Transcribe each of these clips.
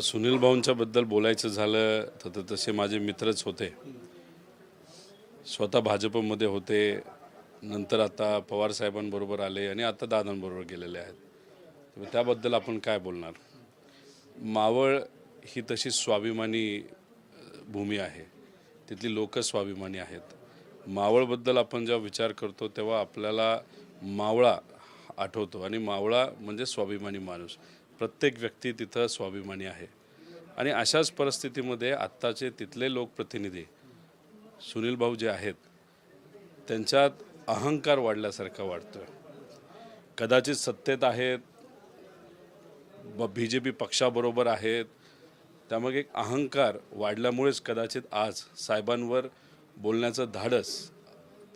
आता सुनील भाऊंच्या बद्दल बोलायचं झालं तर तर तसे माझे मित्रच होते. स्वतः भाजपमध्ये होते नंतर आता पवार साहेबांबरोबर आले आणि आता दादांबरोबर गेलेले आहेत. त्याबद्दल आपण काय बोलणार? मावळ ही तशी स्वाभिमानी भूमी आहे. तिथली लोक स्वाभिमानी आहेत. मावळबद्दल आपण जेव्हा विचार करतो तेव्हा आपल्याला मावळा आठवतो. आणि मावळा म्हणजे स्वाभिमानी माणूस. प्रत्येक व्यक्ती तिथं स्वाभिमानी आहे. आणि अशाच परिस्थितीमध्ये आत्ताचे तिथले लोकप्रतिनिधी सुनील भाऊ जे आहेत त्यांच्यात अहंकार वाढल्यासारखा वाटतोय कदाचित सत्तेत आहेत ब बी जे पी पक्षाबरोबर आहेत त्यामागे एक अहंकार वाढल्यामुळेच कदाचित आज साहेबांवर बोलण्याचं धाडस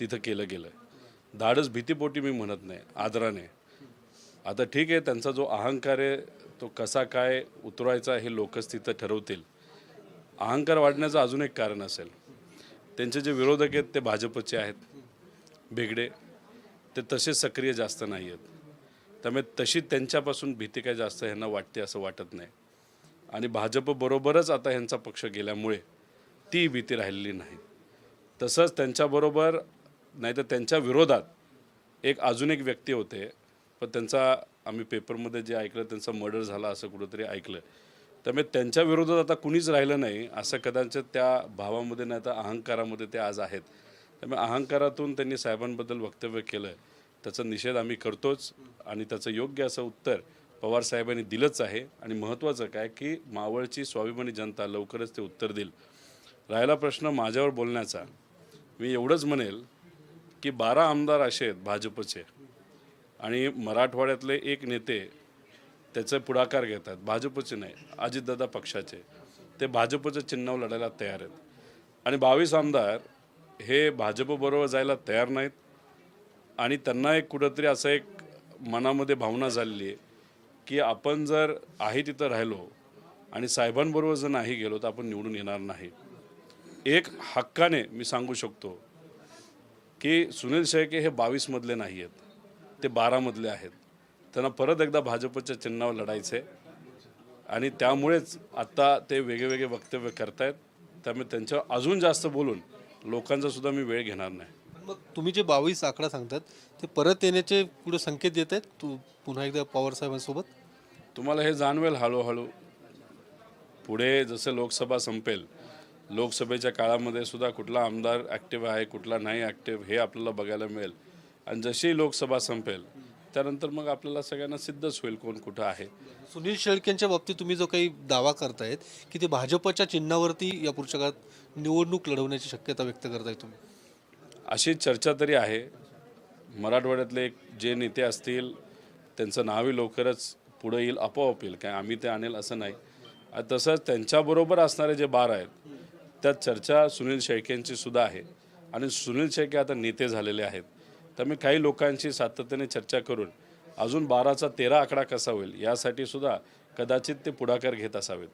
तिथं केलं गेलं धाडस भीतीपोटी मी म्हणत नाही आदराने. आता ठीक आहे त्यांचा जो अहंकार आहे तो कसा काय उतरवायचा हे लोकच तिथं ठरवतील. अहंकार वाढण्याचं अजून एक कारण असेल. त्यांचे जे विरोधक आहेत ते भाजपचे आहेत. बेगडे ते तसे सक्रिय जास्त नाही आहेत. त्यामुळे तशी त्यांच्यापासून भीती काय जास्त ह्यांना वाटते असं वाटत नाही. आणि भाजपबरोबरच आता ह्यांचा पक्ष गेल्यामुळे ती भीती राहिलेली नाही. तसंच त्यांच्याबरोबर नाही तर त्यांच्या विरोधात एक अजून एक व्यक्ती होते पण त्यांचा आम्ही पेपरमध्ये जे ऐकलं त्यांचा मर्डर झाला असं कुठंतरी ऐकलं. त्यामुळे त्यांच्या विरोधात आता कुणीच राहिलं नाही असं कदाचित त्या भावामध्ये नाही तर अहंकारामध्ये ते आज आहेत. त्यामुळे अहंकारातून त्यांनी साहेबांबद्दल वक्तव्य केलं. त्याचा निषेध आम्ही करतोच आणि त्याचं योग्य असं उत्तर पवार साहेबांनी दिलंच आहे. आणि महत्त्वाचं काय की मावळची स्वाभिमानी जनता लवकरच ते उत्तर देईल. राहिला प्रश्न माझ्यावर बोलण्याचा. मी एवढंच म्हणेल की बारा आमदार असे आहेत भाजपचे. आणि मराठवाड्यातले एक नेते त्याचे पुढाकार घेतात. भाजपचे नाही अजितदादा पक्षाचे. ते भाजपचं चिन्ह लढायला तयार आहेत. आणि बावीस आमदार हे भाजपबरोबर जायला तयार नाहीत. आणि त्यांना एक कुठंतरी असं एक मनामध्ये भावना झालेली आहे की आपण जर आहे तिथं राहिलो आणि साहेबांबरोबर जर नाही गेलो तर आपण निवडून येणार नाही. एक हक्काने मी सांगू शकतो की सुनील शेळके हे बावीसमधले नाही आहेत. ते बारामधले आहेत. त्यांना परत एकदा भाजपच्या चिन्हावर लढायचं आहे आणि त्यामुळेच आत्ता ते वेगवेगळे वक्तव्य करतायत. त्यामुळे त्यांच्यावर अजून जास्त बोलून लोकांचा सुद्धा मी वेळ घेणार नाही. मग तुम्ही जे बावीस आकडा सांगतात ते परत येण्याचे पुढे संकेत देत आहेत तू पुन्हा एकदा पवार साहेबांसोबत? तुम्हाला हे जाणवेल हळूहळू. पुढे जसं लोकसभा संपेल लोकसभेच्या काळामध्ये सुद्धा कुठला आमदार ॲक्टिव्ह आहे कुठला नाही ॲक्टिव्ह हे आपल्याला बघायला मिळेल. आणि जशी लोकसभा संपेल त्यानंतर मग आपल्याला सगळ्यांना सिद्धच होईल कोण कुठं आहे. सुनील शेळकेंच्या बाबतीत तुम्ही जो काही दावा करतायत की ते भाजपच्या चिन्हावरती या पुढच्या काळात निवडणूक लढवण्याची शक्यता व्यक्त करताय तुम्ही? अशी चर्चा तरी आहे. मराठवाड्यातले एक जे नेते असतील त्यांचं नावही लवकरच पुढं येईल आपोआप येईल. काय आम्ही ते आणेल असं नाही. तसंच त्यांच्याबरोबर असणारे जे बार आहेत त्यात चर्चा सुनील शेळकेंची सुद्धा आहे. आणि सुनील शेळके आता नेते झालेले आहेत. त्यामुळे काही लोकांशी सातत्याने चर्चा करून अजून बाराचा तेरा आकडा कसा होईल यासाठी सुद्धा कदाचित ते पुढाकार घेत असावेत.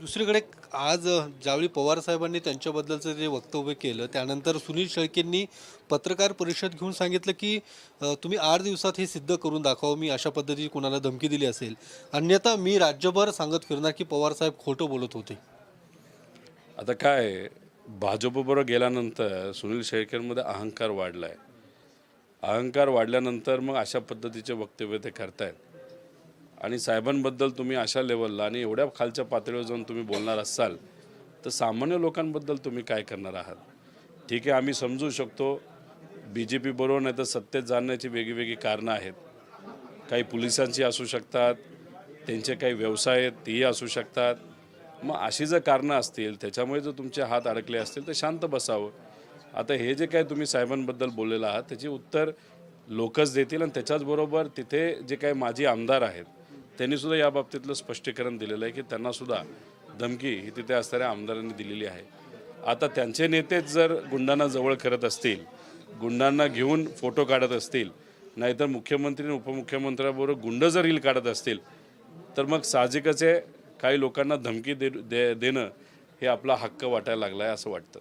दुसरीकडे आज ज्यावेळी पवार साहेबांनी त्यांच्याबद्दलचं जे वक्तव्य केलं त्यानंतर सुनील शेळकेंनी पत्रकार परिषद घेऊन सांगितलं की तुम्ही आठ दिवसात हे सिद्ध करून दाखवा मी अशा पद्धतीची कोणाला धमकी दिली असेल. अन्यथा मी राज्यभर सांगत फिरणार की पवार साहेब खोटं बोलत होते. आता काय भाजपबरोबर गेल्यानंतर सुनील शेळकेंमध्ये अहंकार वाढला आहे अहंकार वाढल्यानंतर मग अशा पद्धतीचे वक्तव्य ते करतायत. आणि साहेबांबद्दल तुम्ही अशा लेवलला आणि एवढ्या खालच्या पातळीवर जाऊन तुम्ही बोलणार असाल तर सामान्य लोकांबद्दल तुम्ही काय करणार आहात? ठीक आहे आम्ही समजू शकतो बी जे पी बरोबर नाही तर सत्तेत जाण्याची वेगळी कारणं आहेत. काही पोलिसांची असू शकतात त्यांचे काही व्यवसाय आहेत तेही असू शकतात. मग अशी जर कारणं असतील त्याच्यामुळे जर तुमचे हात अडकले असतील तर शांत बसावं. आता हे जे काय तुम्ही साहेबांबद्दल बोललेलं आहात त्याची उत्तर लोकच देतील आणि त्याच्याचबरोबर तिथे जे काही माजी आमदार आहेत त्यांनी सुद्धा या बाबतीतलं स्पष्टीकरण दिलेलं आहे की त्यांना सुद्धा धमकी ही तिथे असणाऱ्या आमदारांनी दिलेली आहे. आता त्यांचे नेतेच जर गुंडांना जवळ करत असतील गुंडांना घेऊन फोटो काढत असतील नाहीतर मुख्यमंत्री आणि उपमुख्यमंत्र्याबरोबर गुंड जर रील काढत असतील तर मग साहजिकच आहे काही लोकांना धमकी दे दे देणं हे आपला हक्क वाटायला लागला आहे असं वाटतं.